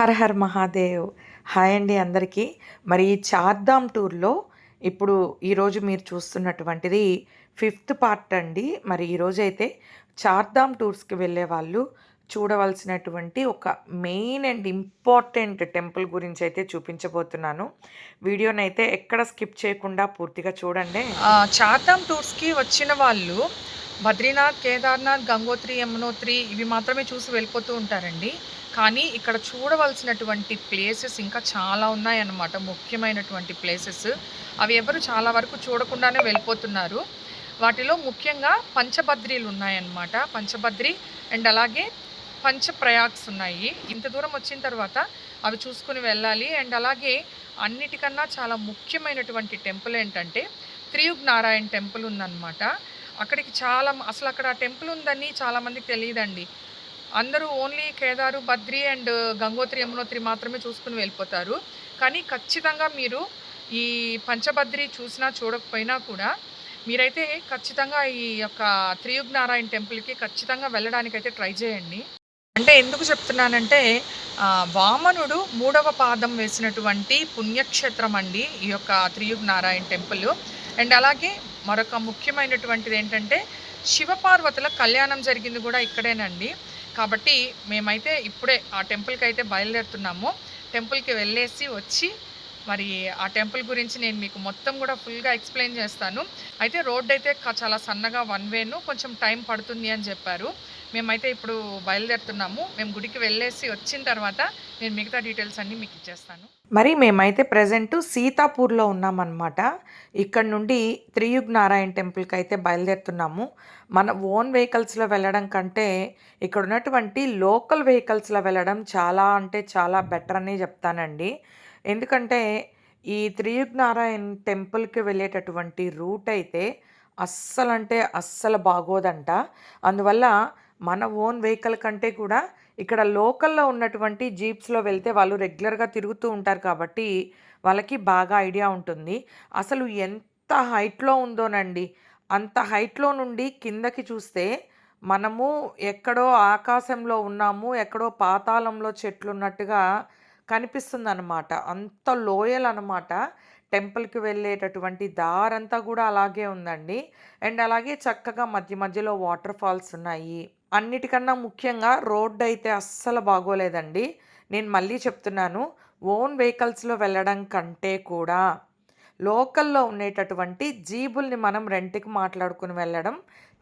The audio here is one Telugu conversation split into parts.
హర్ హర్ మహాదేవ్. హాయ్ అండి అందరికీ. మరి ఈ చార్ధామ్ టూర్లో ఇప్పుడు ఈరోజు మీరు చూస్తున్నటువంటిది ఫిఫ్త్ పార్ట్ అండి. మరి ఈరోజు అయితే చార్ధామ్ టూర్స్కి వెళ్ళే వాళ్ళు చూడవలసినటువంటి ఒక మెయిన్ అండ్ ఇంపార్టెంట్ టెంపుల్ గురించి అయితే చూపించబోతున్నాను. వీడియోని అయితే ఎక్కడ స్కిప్ చేయకుండా పూర్తిగా చూడండి. చార్ధామ్ టూర్స్కి వచ్చిన వాళ్ళు బద్రీనాథ్ కేదార్నాథ్ గంగోత్రి యమునోత్రి ఇవి మాత్రమే చూసి వెళ్ళిపోతూ ఉంటారండి. కానీ ఇక్కడ చూడవలసినటువంటి ప్లేసెస్ ఇంకా చాలా ఉన్నాయన్నమాట. ముఖ్యమైనటువంటి ప్లేసెస్ అవి ఎవరు చాలా వరకు చూడకుండానే వెళ్ళిపోతున్నారు. వాటిలో ముఖ్యంగా పంచభద్రీలు ఉన్నాయన్నమాట. పంచభద్రి అండ్ అలాగే పంచప్రయాగ్స్ ఉన్నాయి. ఇంత దూరం వచ్చిన తర్వాత అవి చూసుకుని వెళ్ళాలి. అండ్ అలాగే అన్నిటికన్నా చాలా ముఖ్యమైనటువంటి టెంపుల్ ఏంటంటే త్రియుగ్ నారాయణ టెంపుల్ ఉందన్నమాట. అక్కడికి చాలా అసలు అక్కడ టెంపుల్ ఉందని చాలామందికి తెలియదండి. అందరూ ఓన్లీ కేదారు బద్రి అండ్ గంగోత్రి యమునోత్రి మాత్రమే చూసుకుని వెళ్ళిపోతారు. కానీ ఖచ్చితంగా మీరు ఈ పంచభద్రి చూసినా చూడకపోయినా కూడా మీరైతే ఖచ్చితంగా ఈ యొక్క త్రియుగ్ నారాయణ టెంపుల్కి ఖచ్చితంగా వెళ్ళడానికైతే ట్రై చేయండి. అంటే ఎందుకు చెప్తున్నానంటే వామనుడు మూడవ పాదం వేసినటువంటి పుణ్యక్షేత్రం అండి ఈ యొక్క త్రియుగ్ నారాయణ టెంపుల్. అండ్ అలాగే మరొక ముఖ్యమైనటువంటిది ఏంటంటే శివపార్వతుల కళ్యాణం జరిగింది కూడా ఇక్కడేనండి. కాబట్టి మేమైతే ఇప్పుడే ఆ టెంపుల్కి అయితే బయలుదేరుతున్నాము. టెంపుల్కి వెళ్ళేసి వచ్చి మరి ఆ టెంపుల్ గురించి నేను మీకు మొత్తం కూడా ఫుల్గా ఎక్స్ప్లెయిన్ చేస్తాను. అయితే రోడ్ అయితే చాలా సన్నగా వన్ వేను కొంచెం టైం పడుతుంది అని చెప్పారు. మేమైతే ఇప్పుడు బయలుదేరుతున్నాము. మేము గుడికి వెళ్ళేసి వచ్చిన తర్వాత నేను మిగతా డీటెయిల్స్ అన్నీ మీకు ఇచ్చేస్తాను. మరి మేమైతే ప్రజెంట్ సీతాపూర్లో ఉన్నామన్నమాట. ఇక్కడ నుండి త్రియుగ్ నారాయణ టెంపుల్కి అయితే బయలుదేరుతున్నాము. మన ఓన్ వెహికల్స్లో వెళ్ళడం కంటే ఇక్కడ ఉన్నటువంటి లోకల్ వెహికల్స్లో వెళ్ళడం చాలా అంటే చాలా బెటర్ అని చెప్తానండి. ఎందుకంటే ఈ త్రియుగ్ నారాయణ టెంపుల్కి వెళ్ళేటటువంటి రూట్ అయితే అస్సలంటే అస్సలు బాగోదంట. అందువల్ల మన ఓన్ వెహికల్ కంటే కూడా ఇక్కడ లోకల్లో ఉన్నటువంటి జీప్స్లో వెళ్తే వాళ్ళు రెగ్యులర్గా తిరుగుతూ ఉంటారు కాబట్టి వాళ్ళకి బాగా ఐడియా ఉంటుంది. అసలు ఎంత హైట్లో ఉందోనండి. అంత హైట్లో నుండి కిందకి చూస్తే మనము ఎక్కడో ఆకాశంలో ఉన్నాము ఎక్కడో పాతాళంలో చెట్లు ఉన్నట్టుగా కనిపిస్తుంది అనమాట అంత లోయలు అనమాట టెంపుల్కి వెళ్ళేటటువంటి దారంతా కూడా అలాగే ఉందండి. అండ్ అలాగే చక్కగా మధ్య మధ్యలో వాటర్ ఫాల్స్ ఉన్నాయి. అన్నిటికన్నా ముఖ్యంగా రోడ్డు అయితే అస్సలు బాగోలేదండి. నేను మళ్ళీ చెప్తున్నాను ఓన్ వెహికల్స్లో వెళ్ళడం కంటే కూడా లోకల్లో ఉండేటటువంటి జీబుల్ని మనం రెంట్కి మాట్లాడుకుని వెళ్ళడం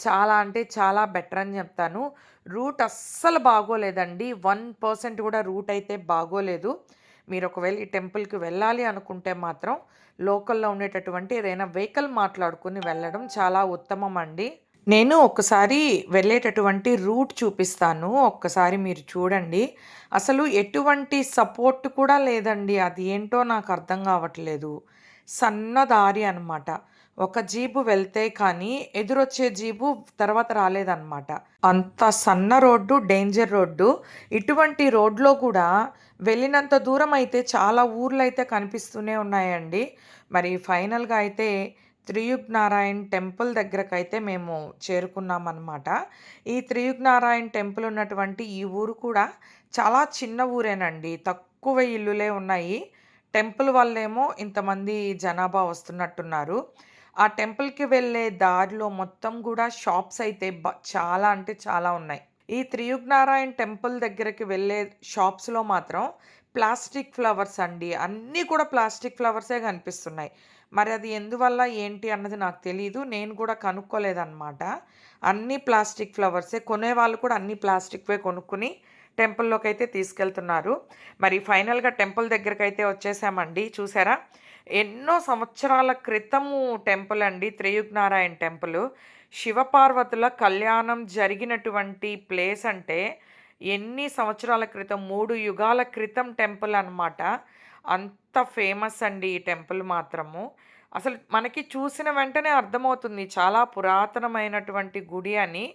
చాలా అంటే చాలా బెటర్ అని చెప్తాను. రూట్ అస్సలు బాగోలేదండి. వన్ పర్సెంట్ కూడా రూట్ అయితే బాగోలేదు. మీరు ఒకవేళ ఈ టెంపుల్కి వెళ్ళాలి అనుకుంటే మాత్రం లోకల్లో ఉండేటటువంటి ఏదైనా వెహికల్ మాట్లాడుకుని వెళ్ళడం చాలా ఉత్తమం అండి. నేను ఒకసారి వెళ్ళేటటువంటి రూట్ చూపిస్తాను. ఒక్కసారి మీరు చూడండి. అసలు ఎటువంటి సపోర్ట్ కూడా లేదండి. అది ఏంటో నాకు అర్థం కావట్లేదు. సన్న దారి అనమాట ఒక జీబు వెళ్తే కానీ ఎదురొచ్చే జీబు తర్వాత రాలేదన్నమాట. అంత సన్న రోడ్డు డేంజర్ రోడ్డు. ఇటువంటి రోడ్లో కూడా వెళ్ళినంత దూరం అయితే చాలా ఊర్లు అయితే కనిపిస్తూనే ఉన్నాయండి. మరి ఫైనల్గా అయితే త్రియుగ్ నారాయణ్ టెంపుల్ దగ్గరకు అయితే మేము చేరుకున్నామన్నమాట. ఈ త్రియుగ్ నారాయణ్ టెంపుల్ ఉన్నటువంటి ఈ ఊరు కూడా చాలా చిన్న ఊరేనండి. తక్కువ ఇల్లులే ఉన్నాయి. టెంపుల్ వల్లేమో ఇంతమంది జనాభా వస్తున్నట్టున్నారు. ఆ టెంపుల్కి వెళ్ళే దారిలో మొత్తం కూడా షాప్స్ అయితే బ- చాలా అంటే చాలా ఉన్నాయి. ఈ త్రియుగ్నారాయణ టెంపుల్ దగ్గరికి వెళ్ళే షాప్స్లో మాత్రం ప్లాస్టిక్ ఫ్లవర్స్ అండి. అన్నీ కూడా ప్లాస్టిక్ ఫ్లవర్సే కనిపిస్తున్నాయి. మరి అది ఎందువల్ల ఏంటి అన్నది నాకు తెలియదు నేను కూడా కనుక్కోలేదన్నమాట. అన్నీ ప్లాస్టిక్ ఫ్లవర్సే. కొనేవాళ్ళు కూడా అన్ని ప్లాస్టిక్వే కొనుక్కుని టెంపుల్లోకి అయితే తీసుకెళ్తున్నారు. మరి ఫైనల్గా టెంపుల్ దగ్గరికి అయితే వచ్చేసామండి. చూసారా? ఎన్నో సంవత్సరాల క్రితము టెంపుల్ అండి త్రియుగ్నారాయణ టెంపుల్. శివపార్వతుల కళ్యాణం జరిగినటువంటి ప్లేస్ అంటే ఎన్ని సంవత్సరాల క్రితం మూడు యుగాల క్రితం టెంపుల్ అనమాట అంత ఫేమస్ అండి ఈ టెంపుల్ మాత్రము. అసలు మనకి చూసిన వెంటనే అర్థమవుతుంది చాలా పురాతనమైనటువంటి గుడి అని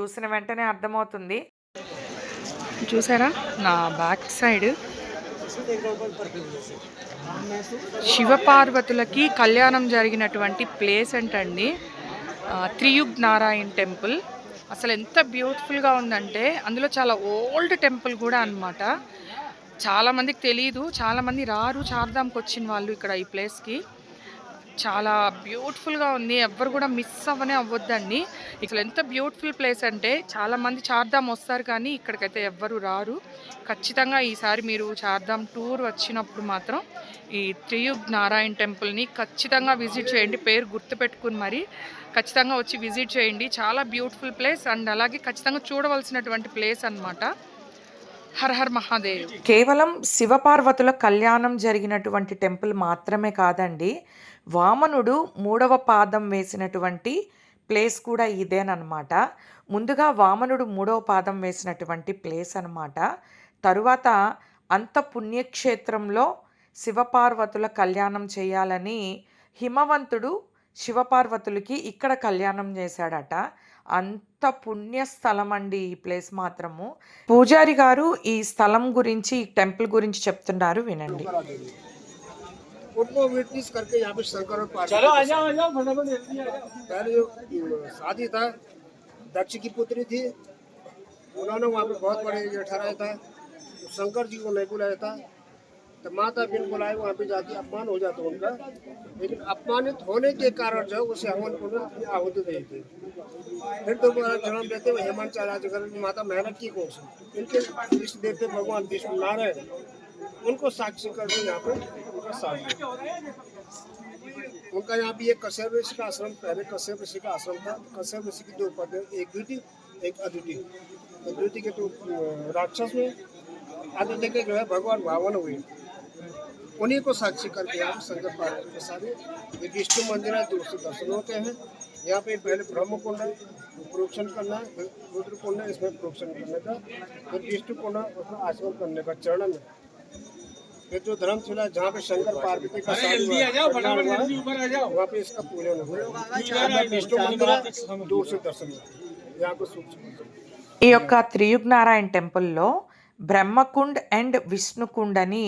చూసిన వెంటనే అర్థమవుతుంది. చూసారా? నా బ్యాక్ సైడ్ శివపార్వతులకి కళ్యాణం జరిగినటువంటి ప్లేస్ ఏంటండి? త్రియుగ్ నారాయణ్ టెంపుల్. అసలు ఎంత బ్యూటిఫుల్గా ఉందంటే అందులో చాలా ఓల్డ్ టెంపుల్ కూడా అన్నమాట. చాలామందికి తెలియదు చాలామంది రారు చార్ధాంకి వచ్చిన వాళ్ళు ఇక్కడ ఈ ప్లేస్కి. చాలా బ్యూటిఫుల్గా ఉంది. ఎవ్వరు కూడా మిస్ అవ్వనే అవ్వద్దండి. ఇక్కడ ఎంత బ్యూటిఫుల్ ప్లేస్ అంటే చాలామంది చార్ధామ్ వస్తారు కానీ ఇక్కడికైతే ఎవ్వరు రారు. ఖచ్చితంగా ఈసారి మీరు చార్ధామ్ టూర్ వచ్చినప్పుడు మాత్రం ఈ త్రియుగ్ నారాయణ టెంపుల్ని ఖచ్చితంగా విజిట్ చేయండి. పేరు గుర్తుపెట్టుకుని మరి ఖచ్చితంగా వచ్చి విజిట్ చేయండి. చాలా బ్యూటిఫుల్ ప్లేస్ అండ్ అలాగే ఖచ్చితంగా చూడవలసినటువంటి ప్లేస్ అన్నమాట. హర్ హర్ మహాదేవ్. కేవలం శివపార్వతుల కళ్యాణం జరిగినటువంటి టెంపుల్ మాత్రమే కాదండి. వామనుడు మూడవ పాదం వేసినటువంటి ప్లేస్ కూడా ఇదేనమాట ముందుగా వామనుడు మూడవ పాదం వేసినటువంటి ప్లేస్ అనమాట తరువాత అంత పుణ్యక్షేత్రంలో శివపార్వతుల కళ్యాణం చేయాలని హిమవంతుడు శివపార్వతులకి ఇక్కడ కళ్యాణం చేశాడట. అంత పుణ్య స్థలం అండి ఈ ప్లేస్ మాత్రము. పూజారి గారు ఈ స్థలం గురించి ఈ టెంపుల్ గురించి చెప్తున్నారు వినండి. उनको विटनेस करके यहाँ पे शंकर और पार्वती चलो आ जाओ आ जाओ फटाफट जल्दी आ जाओ। पहले जो शादी था दक्ष की पुत्री थी उन्होंने वहाँ पे बहुत बड़े ये ठहराया था शंकर जी को नहीं बुलाया था तो माता बिन बुलाए वहाँ पे जाके अपमान हो जाता उनका लेकिन अपमानित होने के कारण जो उसे हवन को अपनी आहुति दी थी फिर दोबारा जन्म लेते हुए हेमंत चाराजगर माता मेहनत की कौन इनके इष्ट देवते भगवान विष्णु नारायण उनको साक्षी करके यहाँ पे उनका यहाँ भी एक कश्यप ऋषि का आश्रम, पहले कश्यप ऋषि का आश्रम था कश्यप ऋषि की दो पद एक द्वितीय, एक अद्वितीय। तो द्वितीय के तो राक्षस में अद्वितीय के जो है भगवान भावन हुए। उन्हीं को साक्षी करके यहाँ शंकर पार्वती के सारे ये विष्णु मंदिर है, दूर से दर्शन होते हैं। यहाँ पे पहले ब्रह्म कुंड है, प्रोक्षण करना है रुद्र कुंड है, इसमें प्रोक्षण करने का फिर विष्णु कुंड है, उसमें आचमन करने का चरण में फिर जो धर्मशिला है, जहाँ पे शंकर पार्वती का अरे शादी जल्दी हुआ आ जाओ है, कल्याण फटाफट हुआ है, जल्दी ऊपर आ जाओ वहाँ पे इसका पूजन हुआ है विष्णु मंदिर है दूर से दर्शन होते हैं यहाँ पे सूक्ष्म ఈ యొక్క త్రియుగ్నారాయణ టెంపుల్లో బ్రహ్మకుండ్ అండ్ విష్ణుకుండ్ అని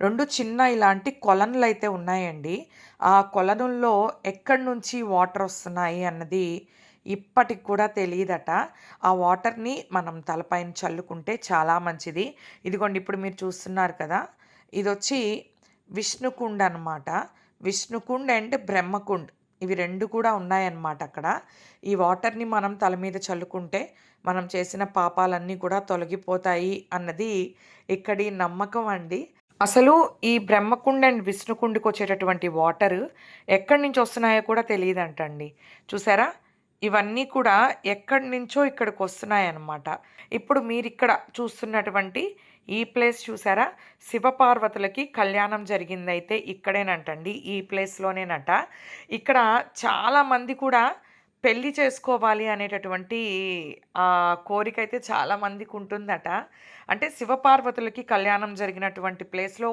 రెండు చిన్న ఇలాంటి కొలనులు అయితే ఉన్నాయండి ఆ కొలనుల్లో ఎక్కడి నుంచి వాటర్ వస్తున్నాయి అన్నది ఇప్పటికి కూడా తెలియదట ఆ వాటర్ని మనం తలపైన చల్లుకుంటే చాలా మంచిది ఇదిగోండి ఇప్పుడు మీరు చూస్తున్నారు కదా ఇది వచ్చి విష్ణుకుండ్ అనమాట విష్ణుకుండ్ అండ్ బ్రహ్మకుండ్. ఇవి రెండు కూడా ఉన్నాయన్నమాట అక్కడ. ఈ వాటర్ని మనం తల మీద చల్లుకుంటే మనం చేసిన పాపాలన్నీ కూడా తొలగిపోతాయి అన్నది ఇక్కడి నమ్మకం అండి. అసలు ఈ బ్రహ్మకుండ్ అండ్ విష్ణుకుండ్కి వచ్చేటటువంటి వాటర్ ఎక్కడి నుంచి వస్తున్నాయో కూడా తెలియదంటండి. చూసారా? ఇవన్నీ కూడా ఎక్కడి నుంచో ఇక్కడికి వస్తున్నాయన్నమాట. ఇప్పుడు మీరు ఇక్కడ చూస్తున్నటువంటి ఈ ప్లేస్ చూసారా? శివపార్వతులకి కళ్యాణం జరిగిందైతే ఇక్కడేనంటండి ఈ ప్లేస్లోనేనట. ఇక్కడ చాలామంది కూడా పెళ్ళి చేసుకోవాలి అనేటటువంటి కోరిక అయితే చాలా మందికి ఉంటుందట. అంటే శివపార్వతులకి కళ్యాణం జరిగినటువంటి ప్లేస్లో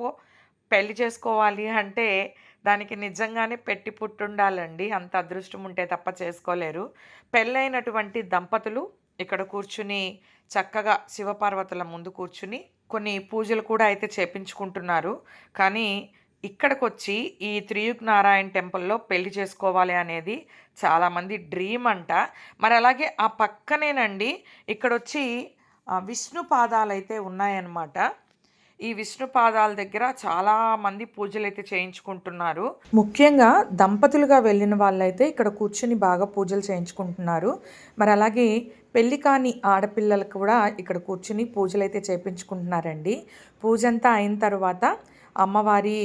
పెళ్ళి చేసుకోవాలి అంటే దానికి నిజంగానే పెట్టి పుట్టుండాలండి. అంత అదృష్టం ఉంటే తప్ప చేసుకోలేరు. పెళ్ళైనటువంటి దంపతులు ఇక్కడ కూర్చుని చక్కగా శివపార్వతుల ముందు కూర్చుని కొన్ని పూజలు కూడా అయితే చేపించుకుంటున్నారు. కానీ ఇక్కడికి వచ్చి ఈ త్రియుగ్ నారాయణ టెంపుల్లో పెళ్ళి చేసుకోవాలి అనేది చాలామంది డ్రీమ్ అంట. మరి అలాగే ఆ పక్కనేనండి ఇక్కడ వచ్చి విష్ణు పాదాలు అయితే ఉన్నాయన్నమాట. ఈ విష్ణు పాదాల దగ్గర చాలా మంది పూజలు అయితే చేయించుకుంటున్నారు. ముఖ్యంగా దంపతులుగా వెళ్ళిన వాళ్ళైతే ఇక్కడ కూర్చుని బాగా పూజలు చేయించుకుంటున్నారు. మరి అలాగే పెళ్ళి కాని ఆడపిల్లలకు కూడా ఇక్కడ కూర్చుని పూజలు అయితే చేయించుకుంటున్నారండి పూజ అంతా అయిన తర్వాత అమ్మవారి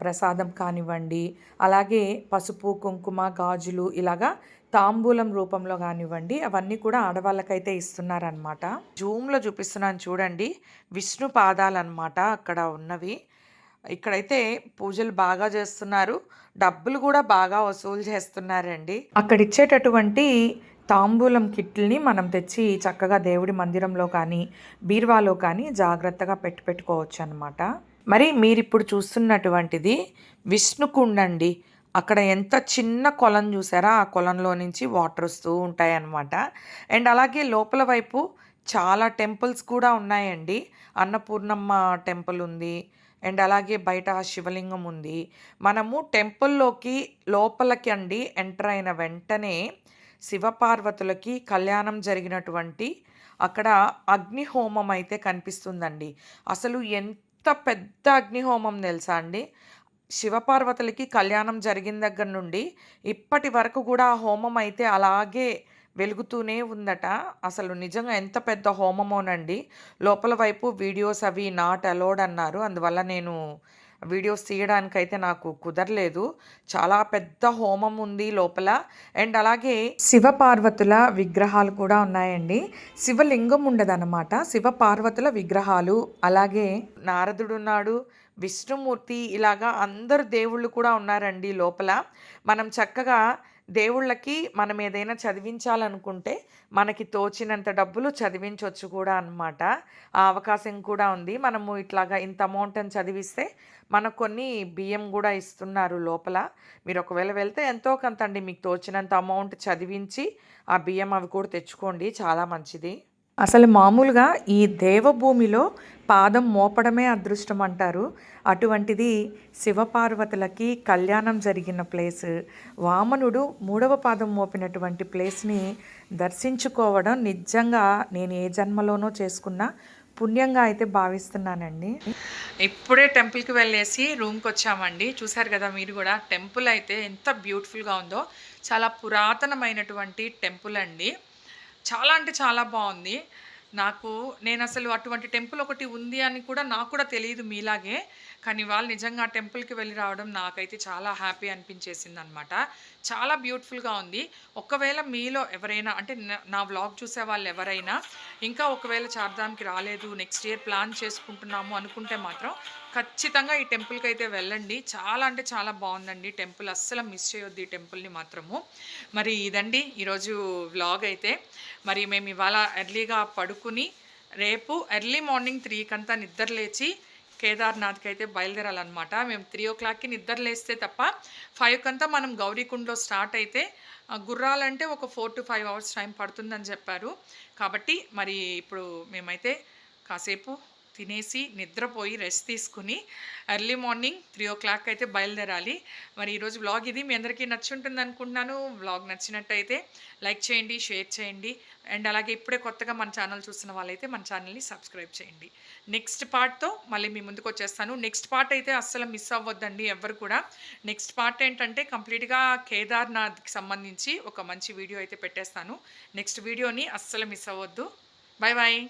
ప్రసాదం కానివ్వండి అలాగే పసుపు కుంకుమ గాజులు ఇలాగా తాంబూలం రూపంలో కానివ్వండి అవన్నీ కూడా ఆడవాళ్ళకైతే ఇస్తున్నారనమాట జూమ్లో చూపిస్తున్నాను చూడండి విష్ణు పాదాలన్నమాట అక్కడ ఉన్నవి. ఇక్కడైతే పూజలు బాగా చేస్తున్నారు. డబ్బులు కూడా బాగా వసూలు చేస్తున్నారండి. అక్కడ ఇచ్చేటటువంటి తాంబూలం కిట్లని మనం తెచ్చి చక్కగా దేవుడి మందిరంలో కానీ బీర్వాలో కానీ జాగ్రత్తగా పెట్టి పెట్టుకోవచ్చు అనమాట మరి మీరు ఇప్పుడు చూస్తున్నటువంటిది విష్ణుకుండ అండి అక్కడ ఎంత చిన్న కొలం చూసారా? ఆ కొలంలో నుంచి వాటర్ వస్తూ ఉంటాయన్నమాట. అండ్ అలాగే లోపల వైపు చాలా టెంపుల్స్ కూడా ఉన్నాయండి. అన్నపూర్ణమ్మ టెంపుల్ ఉంది. అండ్ అలాగే బయట శివలింగం ఉంది. మనము టెంపుల్లోకి లోపలికి అండి ఎంటర్ అయిన వెంటనే శివపార్వతులకి కళ్యాణం జరిగినటువంటి అక్కడ అగ్నిహోమం అయితే కనిపిస్తుందండి. అసలు ఎంత పెద్ద అగ్నిహోమం తెలుసా అండి? శివపార్వతులకి కళ్యాణం జరిగిన దగ్గర నుండి ఇప్పటి వరకు కూడా ఆ హోమం అయితే అలాగే వెలుగుతూనే ఉందట. అసలు నిజంగా ఎంత పెద్ద హోమమోనండి. లోపల వైపు వీడియోస్ అవి నాట్ అలౌడ్ అన్నారు. అందువల్ల నేను వీడియోస్ తీయడానికైతే నాకు కుదరలేదు. చాలా పెద్ద హోమం ఉంది లోపల. అండ్ అలాగే శివపార్వతుల విగ్రహాలు కూడా ఉన్నాయండి. శివలింగం ఉండదన్నమాట. శివపార్వతుల విగ్రహాలు. అలాగే నారదుడున్నాడు విష్ణుమూర్తి ఇలాగా అందరు దేవుళ్ళు కూడా ఉన్నారండి లోపల. మనం చక్కగా దేవుళ్ళకి మనం ఏదైనా చదివించాలనుకుంటే మనకి తోచినంత డబ్బులు చదివించవచ్చు కూడా అనమాట ఆ అవకాశం కూడా ఉంది. మనము ఇట్లాగా ఇంత అమౌంట్ అని చదివిస్తే మనకు కొన్ని బియ్యం కూడా ఇస్తున్నారు లోపల. మీరు ఒకవేళ వెళ్తే ఎంతో కొంత అండి మీకు తోచినంత అమౌంట్ చదివించి ఆ బియ్యం అవి కూడా తెచ్చుకోండి. చాలా మంచిది. అసలు మామూలుగా ఈ దేవభూమిలో పాదం మోపడమే అదృష్టం అంటారు అటువంటిది శివపార్వతులకి కళ్యాణం జరిగిన ప్లేస్. వామనుడు మూడవ పాదం మోపినటువంటి ప్లేస్ని దర్శించుకోవడం నిజంగా నేను ఏ జన్మలోనో చేసుకున్న పుణ్యంగా అయితే భావిస్తున్నానండి. ఇప్పుడే టెంపుల్కి వెళ్ళేసి రూమ్కి వచ్చామండి చూసారు కదా మీరు కూడా టెంపుల్ అయితే ఎంత బ్యూటిఫుల్గా ఉందో. చాలా పురాతనమైనటువంటి టెంపుల్ అండి. చాలా అంటే చాలా బాగుంది. నాకు నేను అసలు అటువంటి టెంపుల్ ఒకటి ఉంది అని కూడా నాకు కూడా తెలియదు మీలాగే. కానీ వాళ్ళు నిజంగా టెంపుల్కి వెళ్ళి రావడం నాకైతే చాలా హ్యాపీ అనిపించేసింది అనమాట చాలా బ్యూటిఫుల్గా ఉంది. ఒకవేళ మీలో ఎవరైనా అంటే నా- వ్లాగ్ చూసే వాళ్ళు ఎవరైనా ఇంకా ఒకవేళ చార్ధామ్కి రాలేదు నెక్స్ట్ ఇయర్ ప్లాన్ చేసుకుంటున్నాము అనుకుంటే మాత్రం ఖచ్చితంగా ఈ టెంపుల్కి అయితే వెళ్ళండి. చాలా అంటే చాలా బాగుందండి. టెంపుల్ అస్సలు మిస్ చేయొద్దు ఈ టెంపుల్ని మాత్రము. మరి ఇదండి ఈరోజు వ్లాగ్ అయితే. మరి మేము ఇవాళ ఎర్లీగా పడుకుని రేపు ఎర్లీ మార్నింగ్ త్రీకంతా నిద్ర లేచి కేదార్నాథ్కి అయితే బయలుదేరాలన్నమాట. మేము త్రీ ఓ క్లాక్కి నిద్ర లేస్తే తప్ప ఫైవ్ కంతా మనం గౌరీకుండలో స్టార్ట్ అయితే ఆ, గుర్రాలంటే ఒక four to five hours time పడుతుందని చెప్పారు. కాబట్టి మరి ఇప్పుడు మేమైతే కాసేపు తినేసి నిద్రపోయి రెస్ట్ తీసుకుని early morning three o'clock అయితే బయలుదేరాలి. మరి ఈరోజు వ్లాగ్ ఇది. మీ అందరికీ నచ్చుంటుంది అనుకుంటున్నాను. వ్లాగ్ నచ్చినట్టయితే లైక్ చేయండి షేర్ చేయండి. అండ్ అలాగే ఇప్పుడే కొత్తగా మన ఛానల్ చూస్తున్న వాళ్ళైతే మన ఛానల్ని సబ్స్క్రైబ్ చేయండి. నెక్స్ట్ పార్ట్తో మళ్ళీ మీ ముందుకు వచ్చేస్తాను. నెక్స్ట్ పార్ట్ అయితే అస్సలు మిస్ అవ్వద్దండి ఎవరు కూడా. నెక్స్ట్ పార్ట్ ఏంటంటే కంప్లీట్గా కేదార్నాథ్కి సంబంధించి ఒక మంచి వీడియో అయితే పెట్టేస్తాను. నెక్స్ట్ వీడియోని అస్సలు మిస్ అవ్వద్దు. Bye bye